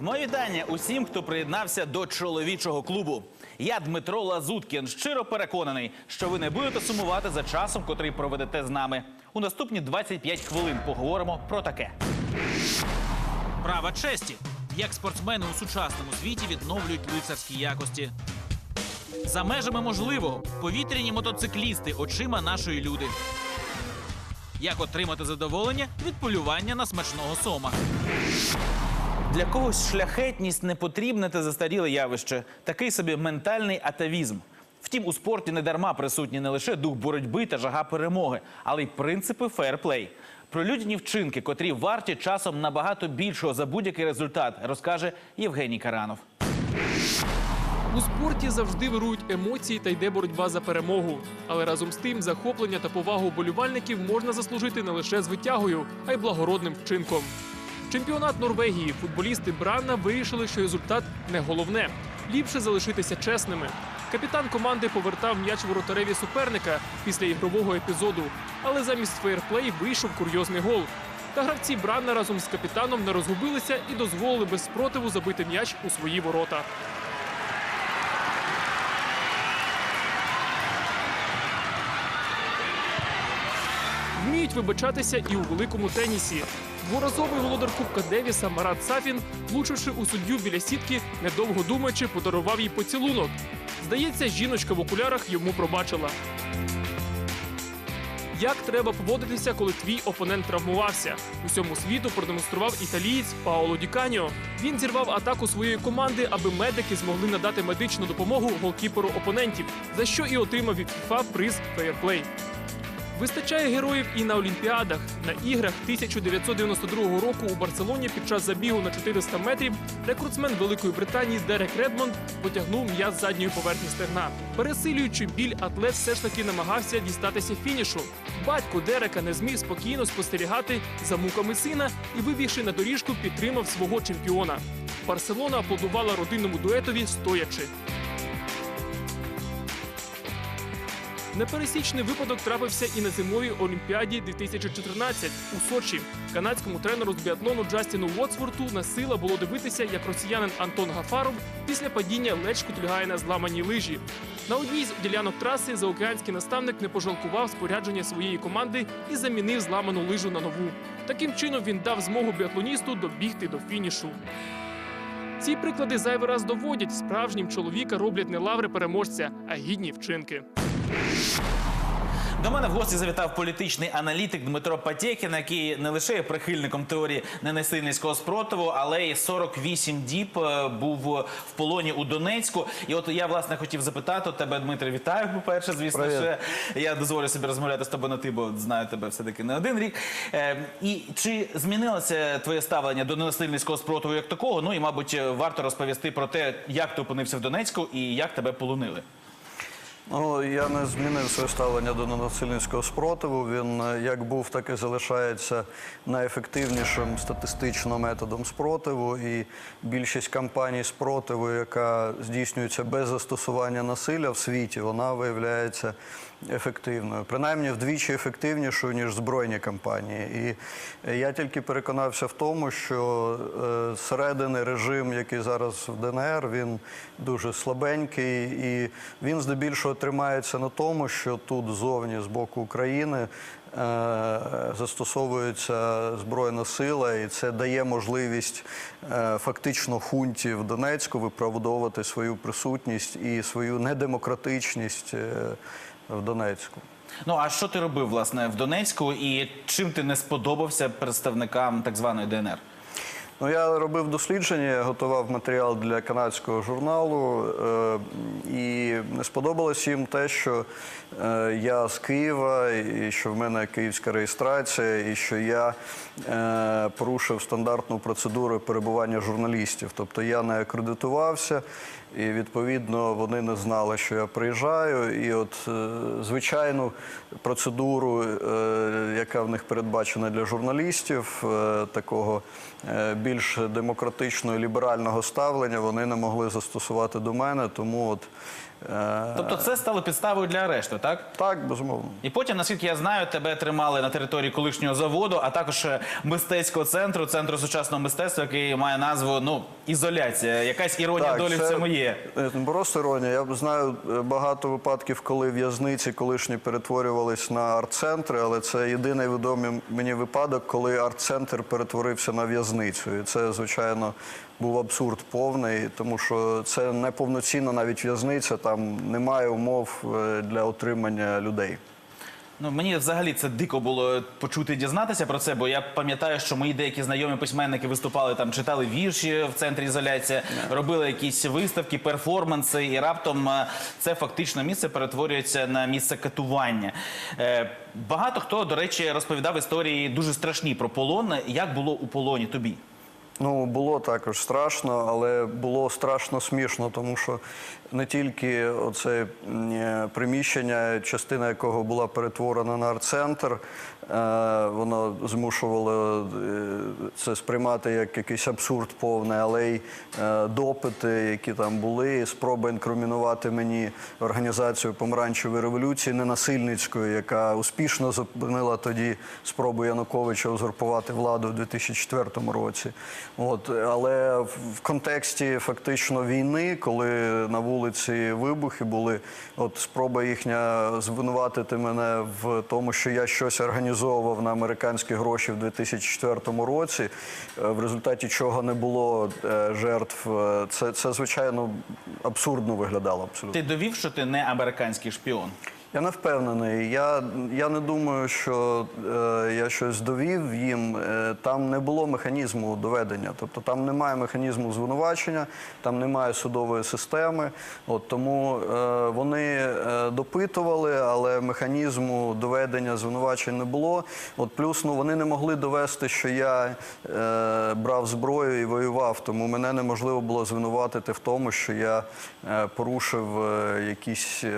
Мої вітання усім, хто приєднався до чоловічого клубу. Я Дмитро Лазуткін. Щиро переконаний, що ви не будете сумувати за часом, котрий проведете з нами. У наступні 25 хвилин поговоримо про таке. Права честі. Як спортсмени у сучасному світі відновлюють лицарські якості. За межами можливого повітряні мотоциклісти очима нашої люди. Як отримати задоволення від полювання на смачного сома. Для когось шляхетність не потрібне та застаріле явище, такий собі ментальний атавізм. Втім, у спорті не дарма присутні не лише дух боротьби та жага перемоги, але й принципи фейрплей. Про людяні вчинки, котрі варті часом набагато більшого за будь-який результат, розкаже Євгеній Каранов. У спорті завжди вирують емоції та йде боротьба за перемогу. Але разом з тим захоплення та повагу болівальників можна заслужити не лише звитягою, а й благородним вчинком. Чемпіонат Норвегії футболісти Бранна вирішили, що результат не головне. Ліпше залишитися чесними. Капітан команди повертав м'яч воротареві суперника після ігрового епізоду, але замість фейерплей вийшов курйозний гол. Та гравці Бранна разом з капітаном не розгубилися і дозволили без спротиву забити м'яч у свої ворота. Вміють вибачатися і у великому тенісі. Дворазовий володар Кубка Девіса Марат Сафін, влучивши у суддю біля сітки, недовго думаючи, подарував їй поцілунок. Здається, жіночка в окулярах йому пробачила. Як треба поводитися, коли твій опонент травмувався? Усьому світу продемонстрував італієць Паоло Ді Каньо. Він зірвав атаку своєї команди, аби медики змогли надати медичну допомогу голкіперу опонентів, за що і отримав від ФІФА приз Фейерплей. Вистачає героїв і на Олімпіадах. На іграх 1992 року у Барселоні під час забігу на 400 метрів рекордсмен Великої Британії Дерек Редмонд потягнув м'яз задньої поверхні стегна. Пересилюючи біль, атлет все ж таки намагався дістатися фінішу. Батько Дерека не зміг спокійно спостерігати за муками сина і, вибігши на доріжку, підтримав свого чемпіона. Барселона аплодувала родинному дуетові стоячи. Непересічний випадок трапився і на зимовій олімпіаді 2014 у Сочі. Канадському тренеру з біатлону Джастіну Уотсворту на сила було дивитися, як росіянин Антон Гафаров після падіння ледь шкутильгає на зламаній лижі. На одній з ділянок траси заокеанський наставник не пожалкував спорядження своєї команди і замінив зламану лижу на нову. Таким чином він дав змогу біатлоністу добігти до фінішу. Ці приклади зайвий раз доводять, справжнім чоловіка роблять не лаври переможця, а гідні вчинки. До мене в гості завітав політичний аналітик Дмитро Патєкін, який не лише є прихильником теорії ненасильницького спротиву, але й 48 діб е, був в полоні у Донецьку. І от я власне хотів запитати тебе, Дмитре, вітаю. По перше, звісно, Привіт. ще я дозволю собі розмовляти з тобою на ти, бо знаю тебе все таки не один рік. Е, і чи змінилося твоє ставлення до ненасильницького спротиву як такого? Ну і мабуть, варто розповісти про те, як ти опинився в Донецьку і як тебе полонили. Ну, я не змінив своє ставлення до ненасильницького спротиву. Він е, як був, так і залишається найефективнішим статистично методом спротиву. І більшість кампаній спротиву, яка здійснюється без застосування насилля в світі, вона виявляється ефективною. Принаймні вдвічі ефективнішою, ніж збройні кампанії. І е, я тільки переконався в тому, що е, зсередини режим, який зараз в ДНР, він дуже слабенький, і він здебільшого тримається на тому, що тут зовні з боку України е, застосовується збройна сила, і це дає можливість фактично хунті в Донецьку виправдовувати свою присутність і свою недемократичність в Донецьку. Ну а що ти робив власне в Донецьку, і чим ти не сподобався представникам так званої ДНР? Ну, я робив дослідження, я готував матеріал для канадського журналу, е, і сподобалось їм те, що е, я з Києва, і що в мене київська реєстрація, і що я е, порушив стандартну процедуру перебування журналістів. Тобто я не акредитувався, і відповідно вони не знали, що я приїжджаю. І от звичайну процедуру, яка в них передбачена для журналістів, такого більш демократичного і ліберального ставлення, вони не могли застосувати до мене. Тому от Е, Тобто це стало підставою для арешту, так? Так, безумовно. І потім, наскільки я знаю, тебе тримали на території колишнього заводу, а також е, мистецького центру, центру сучасного мистецтва, який має назву ну ізоляція. Якась іронія долі в цьому є. е, Не просто іронія. Я знаю е, багато випадків, коли в'язниці колишні перетворювались на арт-центри, але це єдиний відомий мені випадок, коли арт-центр перетворився на в'язницю. І це, звичайно, був абсурд повний, тому що це не повноцінна навіть в'язниця, там немає умов е, для отримання людей. Ну мені взагалі це дико було почути і дізнатися про це, бо я пам'ятаю, що мої деякі знайомі письменники виступали там, читали вірші в центрі ізоляції, робили якісь виставки, перформанси, і раптом е, це фактично місце перетворюється на місце катування. Е, Багато хто, до речі, розповідав історії дуже страшні про полон. Як було у полоні тобі? Ну, було також страшно, але було страшно смішно, тому що не тільки оце е, приміщення, частина якого була перетворена на арт-центр, е, воно змушувало е, це сприймати як якийсь абсурд повний, але й допити, які там були, спроба інкримінувати мені організацію помаранчевої революції ненасильницької, яка успішно зупинила тоді спробу Януковича узурпувати владу у 2004 році. От, але в контексті фактично війни, коли на вулиці вибухи були, от спроба їхня звинуватити мене в тому, що я щось організовував на американські гроші в 2004 році, е, в результаті чого не було е, жертв. е, Це, це звичайно абсурдно виглядало абсолютно. Ти довів, що ти не американський шпіон? Я не впевнений. Я, я не думаю, що е, я щось довів їм. Е, там не було механізму доведення. Тобто там немає механізму звинувачення, там немає судової системи. От тому е, вони е, допитували, але механізму доведення звинувачень не було. От плюс ну вони не могли довести, що я е, брав зброю і воював. Тому мене неможливо було звинуватити в тому, що я е, порушив е, якісь е,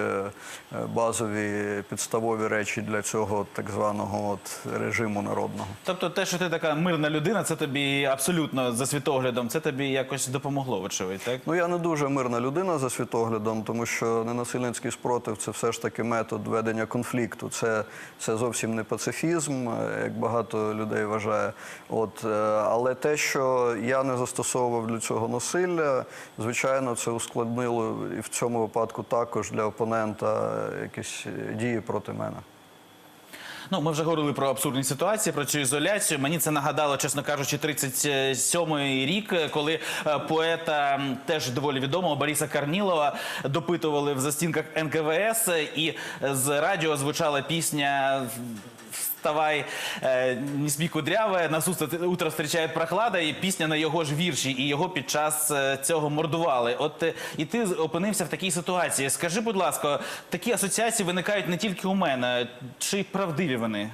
е, базові підставові речі для цього так званого от режиму народного. Тобто, те, що ти така мирна людина, це тобі абсолютно за світоглядом, це тобі якось допомогло, вочевидь, так? Ну я не дуже мирна людина за світоглядом, тому що ненасильницький спротив це все ж таки метод ведення конфлікту. Це, це зовсім не пацифізм, е, як багато людей вважає. От, е, але те, що я не застосовував для цього насилля, звичайно, це ускладнило і в цьому випадку також для опонента е, якісь е, дії проти мене. Ну, ми вже говорили про абсурдні ситуації, про цю ізоляцію. Мені це нагадало, чесно кажучи, 37-й рік, коли е, поета теж доволі відомого Бориса Карнілова допитували в застінках НКВС, і з радіо звучала пісня. Вставай, не спи кудряве, нас утро- утро прохлада, і пісня на його ж вірші, і його під час е, цього мордували. От е, і ти опинився в такій ситуації. Скажи, будь ласка, такі асоціації виникають не тільки у мене, чи правдиві вони?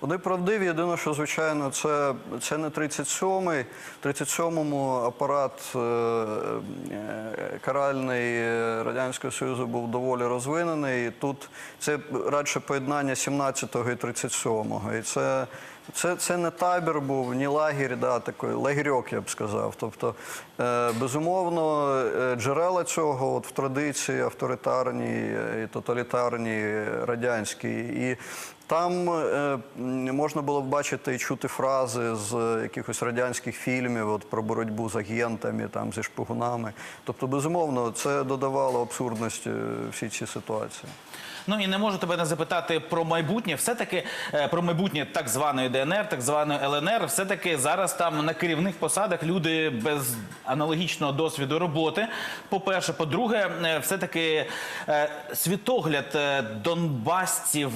Вони правдиві. Єдине, що звичайно, це, це не 37-й. В 37-му апарат е, е, каральний Радянського Союзу був доволі розвинений. І тут це радше поєднання 17-го і 37-го. І це, це, це не табір був, ні лагерь, да, такий лагерьок, я б сказав. Тобто, е, безумовно, джерела цього от в традиції авторитарній і тоталітарній радянській. І там е, можна було бачити і чути фрази з якихось радянських фільмів от, про боротьбу з агентами, там, зі шпигунами. Тобто, безумовно, це додавало абсурдності е, всій цій ситуації. Ну і не можу тебе не запитати про майбутнє. Все-таки е, про майбутнє так званої ДНР, так званої ЛНР. Все-таки зараз там на керівних посадах люди без аналогічного досвіду роботи. По-перше, по-друге, е, все-таки е, світогляд донбасців,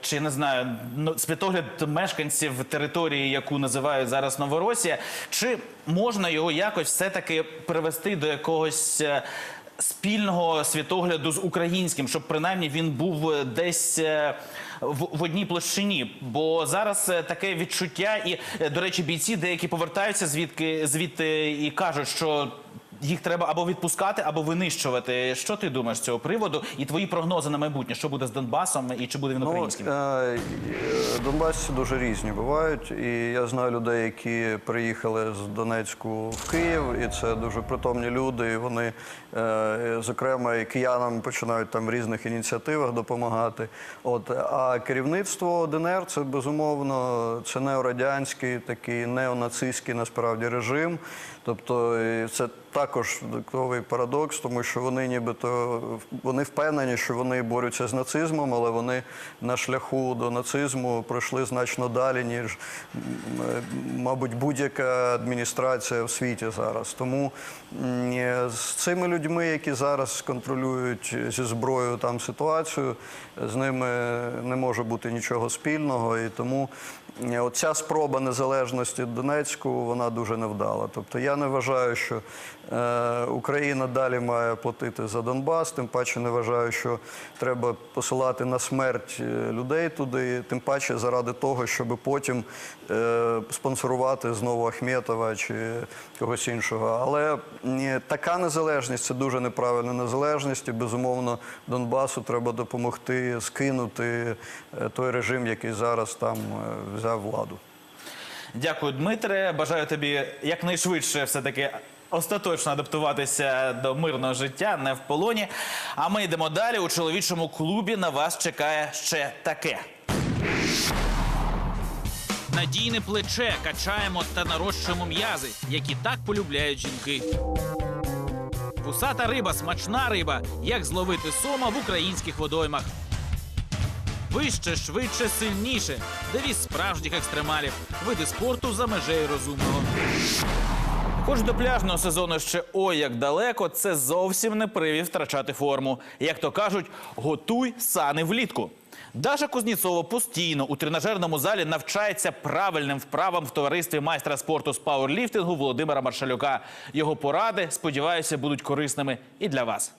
чи не знаю, ну, світогляд мешканців території, яку називають зараз Новоросія, чи можна його якось все-таки привести до якогось. Спільного світогляду з українським, щоб принаймні він був е, десь е, в, одній площині. Бо зараз е, таке відчуття, і до речі, бійці деякі повертаються звідки звідти і кажуть, що. Їх треба або відпускати, або винищувати. Що ти думаєш з цього приводу? І твої прогнози на майбутнє, що буде з Донбасом і чи буде він українським? Ну, е, Донбасці дуже різні бувають. І я знаю людей, які приїхали з Донецьку в Київ, і це дуже притомні люди. І вони, е, зокрема, і киянам починають там в різних ініціативах допомагати. От, а керівництво ДНР це безумовно це неорадянський, такий неонацистський насправді режим. Тобто це також додатковий парадокс, тому що вони нібито вони впевнені, що вони борються з нацизмом, але вони на шляху до нацизму пройшли значно далі, ніж е, мабуть будь-яка адміністрація в світі зараз. Тому е, з цими людьми, які зараз контролюють зі зброєю там ситуацію, з ними не може бути нічого спільного, і тому е, оця спроба незалежності Донецьку вона дуже невдала. Тобто я не вважаю, що е, Україна далі має платити за Донбас, тим паче не вважаю, що треба посилати на смерть е, людей туди, тим паче заради того, щоб потім е, спонсорувати знову Ахметова чи когось іншого. Але така незалежність це дуже неправильна незалежність, і безумовно Донбасу треба допомогти скинути е, той режим, який зараз там е, взяв владу. Дякую, Дмитре. Бажаю тобі якнайшвидше все-таки остаточно адаптуватися до мирного життя, не в полоні. А ми йдемо далі. У чоловічому клубі на вас чекає ще таке. Надійне плече качаємо та нарощуємо м'язи, які так полюбляють жінки. Вусата риба, смачна риба, як зловити сома в українських водоймах. Вище, швидше, сильніше. Девіз справжніх екстремалів. Види спорту за межею розумного. Хоч до пляжного сезону ще ой як далеко, це зовсім не привід втрачати форму. Як то кажуть, готуй сани влітку. Даша Кузніцова постійно у тренажерному залі навчається правильним вправам в товаристві майстра спорту з пауерліфтингу Володимира Маршалюка. Його поради, сподіваюся, будуть корисними і для вас.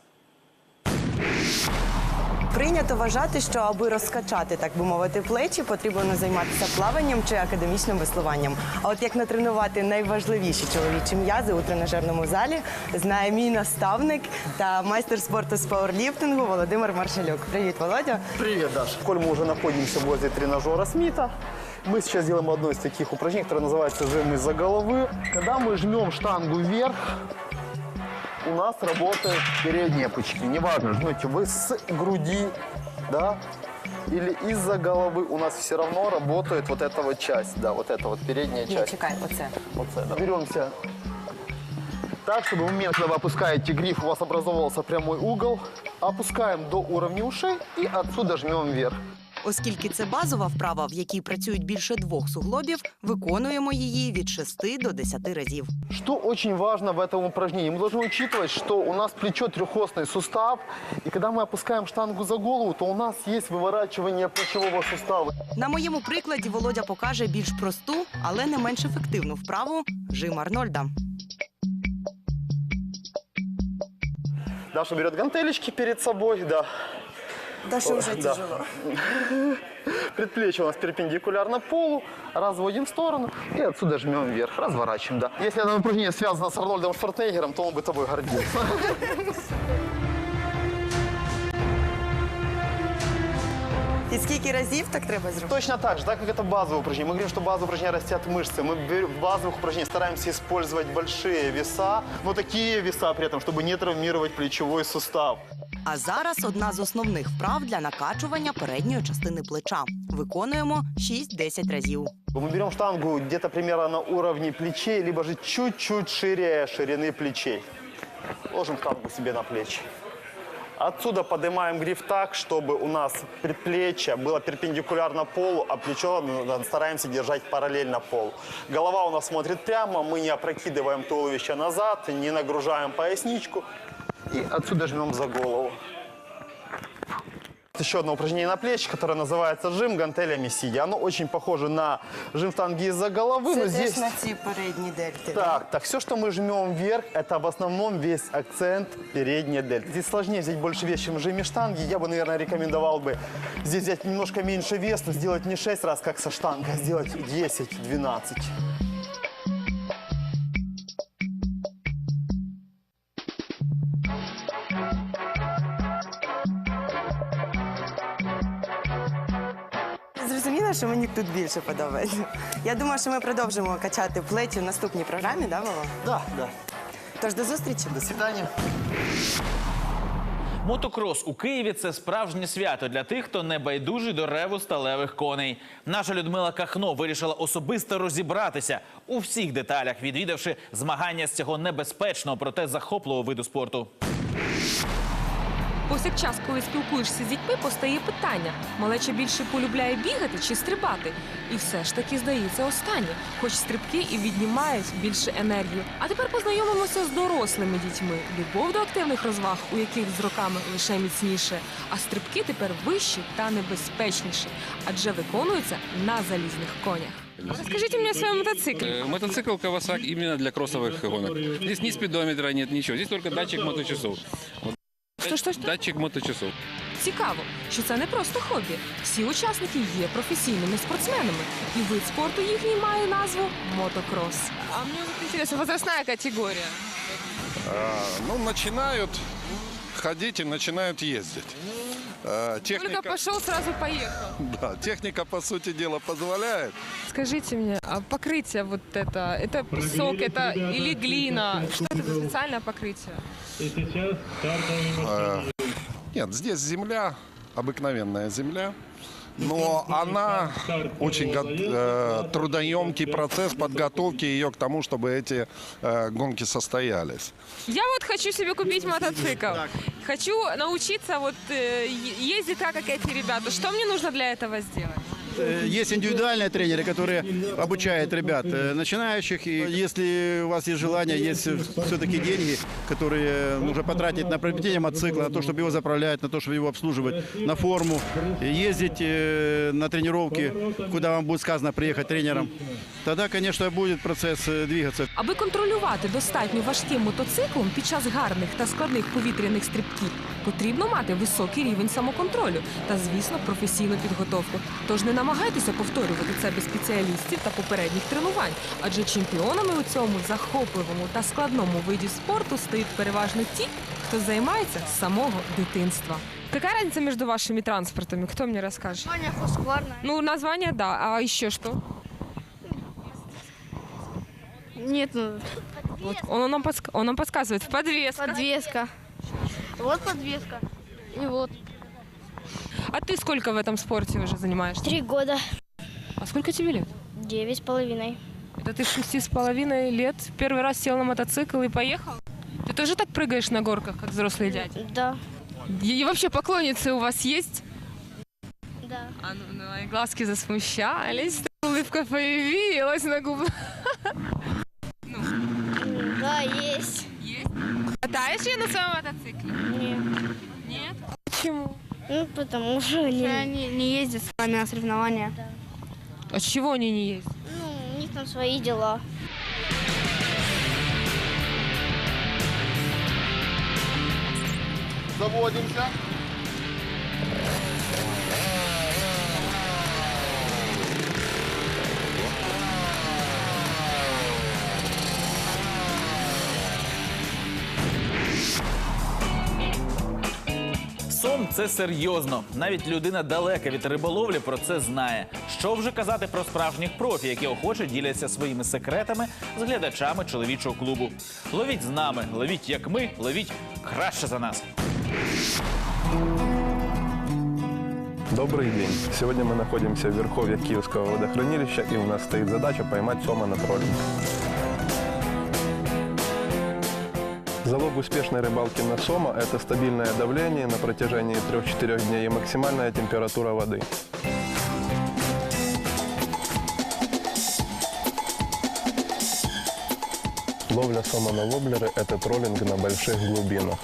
Прийнято вважати, що аби розкачати, так би мовити, плечі, потрібно займатися плаванням чи академічним веслуванням. А от як натренувати найважливіші чоловічі м'язи у тренажерному залі, знає мій наставник та майстер спорту з пауерліфтингу Володимир Маршалюк. Привіт, Володя. Привет, Даша. Коль мы уже находимся возле тренажера Смита, мы сейчас делаем одно из таких упражнений, которое называется жим из-за головы. Когда мы жмем штангу вверх, у нас работают передние пучки. Неважно, жмете вы с груди, да, или из-за головы, у нас все равно работает вот эта вот часть, да, вот эта вот передняя Ні, часть. чекай, оце. Вот это. Беремся так, чтобы в момент, когда вы опускаете гриф, у вас образовался прямой угол. Опускаем до уровня ушей и отсюда жмем вверх. Оскільки це базова вправа, в якій працюють більше двох суглобів, виконуємо її від 6 до 10 разів. Что очень важно в этом упражнении? Мы должны учитывать, что у нас плечо трехосный сустав, и когда мы опускаем штангу за голову, то у нас есть выворачивание плечевого сустава. На моєму прикладі Володя покаже більш просту, але не менш ефективну вправу жим Арнольда. Даша берет гантелечки перед собой, да. Даша вже Да. тяжело. Предплечье у нас перпендикулярно полу, разводим в сторону и отсюда жмем вверх, разворачиваем, да. Если это упражнение связано с Арнольдом Шварценеггером, то он бы тобой гордился. І скільки разів так треба зробити? Точно так же, так как это базовое упражнение. Мы говорим, что базовое упражнение растят мышцы. Мы бер- в базовых упражнениях стараемся использовать большие веса, но такие веса при этом, чтобы не травмировать плечевой сустав. А зараз одна з основних вправ для накачування передньої частини плеча. Виконуємо 6-10 разів. Мы берем штангу где-то примерно на уровне плечей, либо же чуть-чуть шире ширины плечей. Ложим штангу себе на плечи. Отсюда поднимаем гриф так, чтобы у нас предплечье было перпендикулярно полу, а плечо ну, стараемся держать параллельно полу. Голова у нас смотрит прямо, мы не опрокидываем туловище назад, не нагружаем поясничку. И отсюда жмем за голову. Еще одно упражнение на плечи, которое называется жим гантелями сидя. Оно очень похоже на жим штанги из-за головы, но здесь... ці передні дельти. Так, так, все, что мы жмем вверх, это в основном весь акцент передняя дельта. Здесь сложнее взять больше вес, чем в жиме штанги. Я бы, наверное, рекомендовал бы здесь взять немножко меньше вес, но сделать не 6 раз, как со штангой, а сделать 10-12. Що мені тут більше подобається. Я думаю, що ми продовжимо качати плечі в наступній програмі, да, Вова? Да, да. Тож до зустрічі. До свидания. Мотокрос у Києві це справжнє свято для тих, хто не байдужий до реву сталевих коней. Наша Людмила Кахно вирішила особисто розібратися у всіх деталях, відвідавши змагання з цього небезпечного, проте захопливого виду спорту. Повсякчас, коли спілкуєшся з дітьми, постає питання: малеча більше полюбляє бігати чи стрибати? І все ж таки здається останнє, хоч стрибки і віднімають більше енергії. А тепер познайомимося з дорослими дітьми. Любов до активних розваг, у яких з роками лише міцніше, а стрибки тепер вищі та небезпечніші, адже виконуються на залізних конях. Розкажіть мені своєму мотоциклі. Э, Мотоцикл Kawasaki именно для кроссовых гонок. Здесь ни спидометра нет, ничего. Здесь только датчик моточасов. Вот. Що, що, що? Датчик моточасов. Цікаво, що це не просто хобі. Всі учасники є професійними спортсменами, і вид спорту їхній має назву мотокрос. А мені вот цікаво, возрастна категорія. А, Ну, починають ходити и начинают ездить. Только Техника, пошел, сразу поехал. да, техника, по сути дела, позволяет. Скажите мне, а покрытие вот это, это песок, это или глина? Что это за специальное покрытие? А, Нет, здесь земля, обыкновенная земля. Но она очень го- э, трудоемкий процесс подготовки ее к тому, чтобы эти э, гонки состоялись. Я вот хочу себе купить мотоцикл. Хочу научиться вот э, е- ездить так, как эти ребята. Что мне нужно для этого сделать? Э, Есть индивидуальные тренеры, которые обучают ребят э, начинающих. И если у вас есть желание, есть все-таки деньги, которые нужно потратить на приобретение мотоцикла, на то, чтобы его заправлять, на то, чтобы его обслуживать, на форму, ездить э, на тренировки, куда вам будет сказано приехать тренером, тогда, конечно, будет процесс э, двигаться. Аби контролювати достатньо важким мотоциклом під час гарних та складних повітряних стрибків, потрібно мати високий рівень самоконтролю та, звісно, професійну підготовку. Тож не намагайтеся повторювати це без спеціалістів та попередніх тренувань, адже чемпіонами у цьому захопливому та складному виді спорту стають переважно ті, хто займається з самого дитинства. Какая разница между вашими транспортами? Кто мне расскажет? Название Husqvarna. Ну, название, да. А еще что? Нет, ну, Вот он нам, подск- он нам подсказывает. Подвеска. подвеска. Вот подвеска. И вот. А ты сколько в этом спорте уже занимаешься? Три года. А сколько тебе лет? Девять с половиной. Это ты шести с половиной лет первый раз сел на мотоцикл и поехал? Ты тоже так прыгаешь на горках, как взрослые дяди? Да. И вообще поклонницы у вас есть? Да. А ну, ну, и глазки засмущались, улыбка появилась на губах. Да, есть. Катаешь я на своем мотоцикле? Нет. Нет. Почему? Ну, потому что они... Они не ездят с вами на соревнования. А с чего они не есть? Ну, у них там свои дела. Заводимся. Сом це серйозно. Навіть людина далека від риболовлі про це знає. Що вже казати про справжніх профі, які охоче діляться своїми секретами з глядачами чоловічого клубу. Ловіть з нами, ловіть як ми, ловіть краще за нас. Добрый день. Сегодня мы находимся в верховье Киевского водохранилища, и у нас стоит задача поймать сома на троллинг. Залог успешной рыбалки на сома – это стабильное давление на протяжении 3-4 дней и максимальная температура воды. Ловля сома на воблеры – это троллинг на больших глубинах.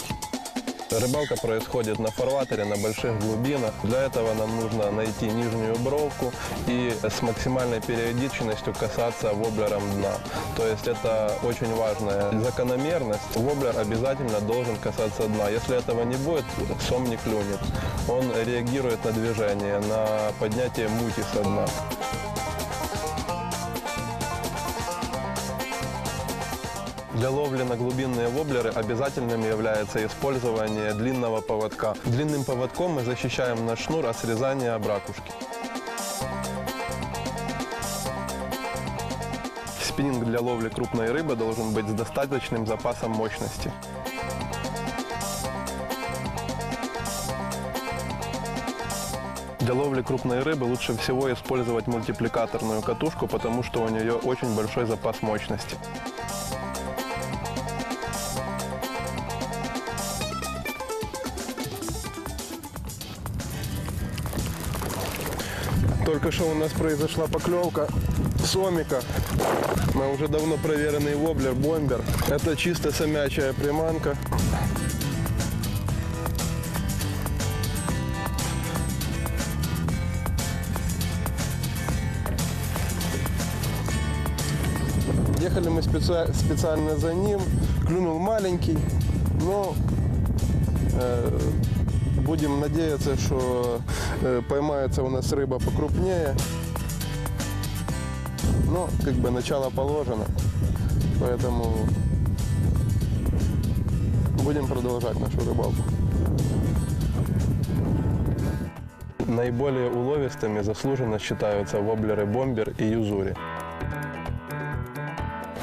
Рыбалка происходит на фарватере, на больших глубинах. Для этого нам нужно найти нижнюю бровку и с максимальной периодичностью касаться воблером дна. То есть это очень важная закономерность. Воблер обязательно должен касаться дна. Если этого не будет, сом не клюнет. Он реагирует на движение, на поднятие мути со дна. Для ловли на глубинные воблеры обязательным является использование длинного поводка. Длинным поводком мы защищаем наш шнур от срезания бракушки. Спиннинг для ловли крупной рыбы должен быть с достаточным запасом мощности. Для ловли крупной рыбы лучше всего использовать мультипликаторную катушку, потому что у нее очень большой запас мощности. Только что у нас произошла поклевка сомика. Мы уже давно проверенный воблер, бомбер. Это чисто самячая приманка. Ехали мы специ- специально за ним. Клюнул маленький, но э, будем надеяться, что поймается у нас рыба покрупнее. Но как бы начало положено, поэтому будем продолжать нашу рыбалку. Наиболее уловистыми заслуженно считаются воблеры бомбер и юзури.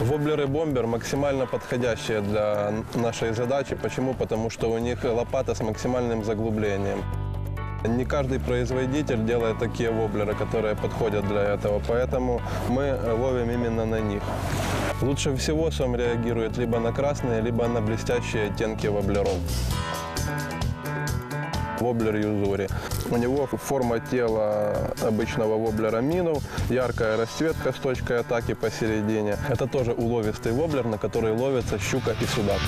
Воблеры бомбер максимально подходящие для нашей задачи. Почему? Потому что у них лопата с максимальным заглублением. Не каждый производитель делает такие воблеры, которые подходят для этого, поэтому мы ловим именно на них. Лучше всего сом реагирует либо на красные, либо на блестящие оттенки воблеров. Воблер юзури. У него форма тела обычного воблера минов, яркая расцветка с точкой атаки посередине. Это тоже уловистый воблер, на который ловится щука и судак.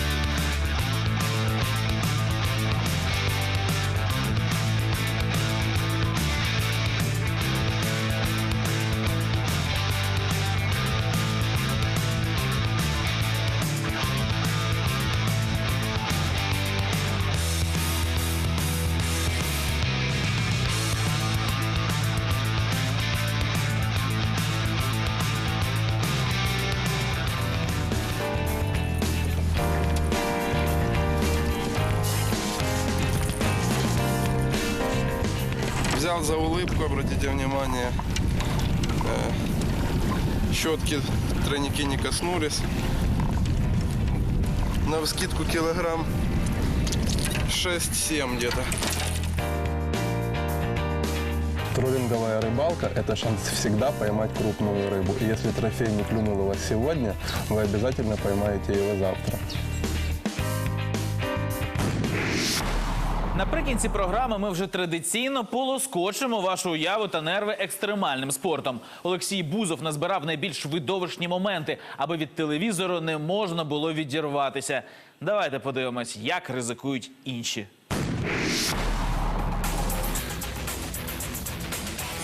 Коснулись. На вскидку килограмм 6-7 где-то. Троллинговая рыбалка – это шанс всегда поймать крупную рыбу. И если трофей не клюнул вас сегодня, вы обязательно поймаете его завтра. Наприкінці програми ми вже традиційно полоскочимо вашу уяву та нерви екстремальним спортом. Олексій Бузов назбирав найбільш видовищні моменти, аби від телевізору не можна було відірватися. Давайте подивимось, як ризикують інші.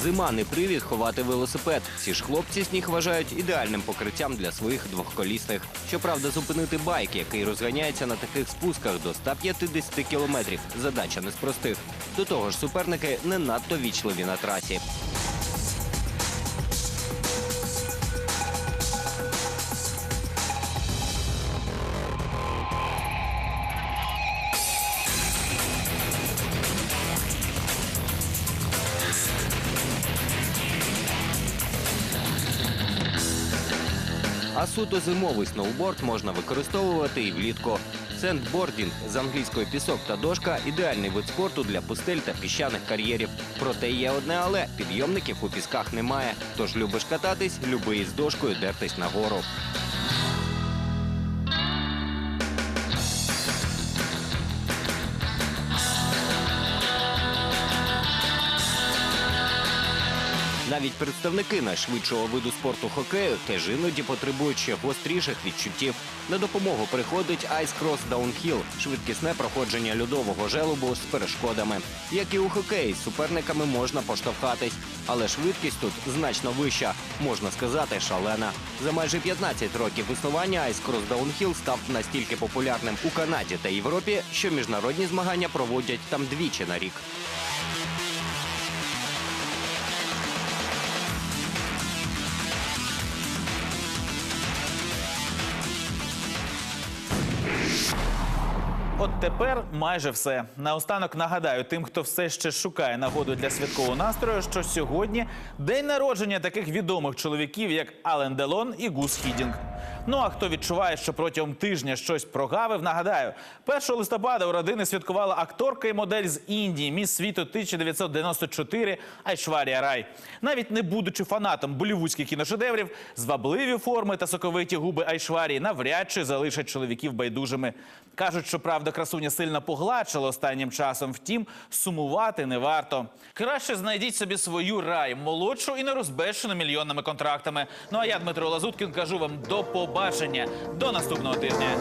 Зима не привід ховати велосипед. Ці ж хлопці сніг вважають ідеальним покриттям для своїх двохколісних. Щоправда, зупинити байк, який розганяється на таких спусках до 150 кілометрів, задача не з простих. До того ж, суперники не надто вічливі на трасі. Суто зимовий сноуборд можна використовувати і влітку. Сендбордінг з англійської пісок та дошка ідеальний вид спорту для пустель та піщаних кар'єрів. Проте є одне але підйомників у пісках немає. Тож любиш кататись, люби із дошкою дертись нагору. Навіть представники найшвидшого виду спорту хокею теж іноді потребують ще гостріших відчуттів. На допомогу приходить Ice Cross Downhill – швидкісне проходження льодового желобу з перешкодами. Як і у хокеї, з суперниками можна поштовхатись, але швидкість тут значно вища, можна сказати, шалена. За майже 15 років існування Ice Cross Downhill став настільки популярним у Канаді та Європі, що міжнародні змагання проводять там двічі на рік. От тепер майже все. Наостанок нагадаю тим, хто все ще шукає нагоду для святкового настрою, що сьогодні день народження таких відомих чоловіків, як Ален Делон і Гус Хідінг. Ну а хто відчуває, що протягом тижня щось прогавив, нагадаю, 1 листопада у родини святкувала акторка і модель з Індії, міс світу 1994 Айшварія Рай. Навіть не будучи фанатом болівудських кіношедеврів, звабливі форми та соковиті губи Айшварії навряд чи залишать чоловіків байдужими. Кажуть, що правда красуня сильно погладшила останнім часом. Втім, сумувати не варто. Краще знайдіть собі свою рай, молодшу і не розбещену мільйонними контрактами. Ну а я, Дмитро Лазуткін, кажу вам до побачення, до наступного тижня.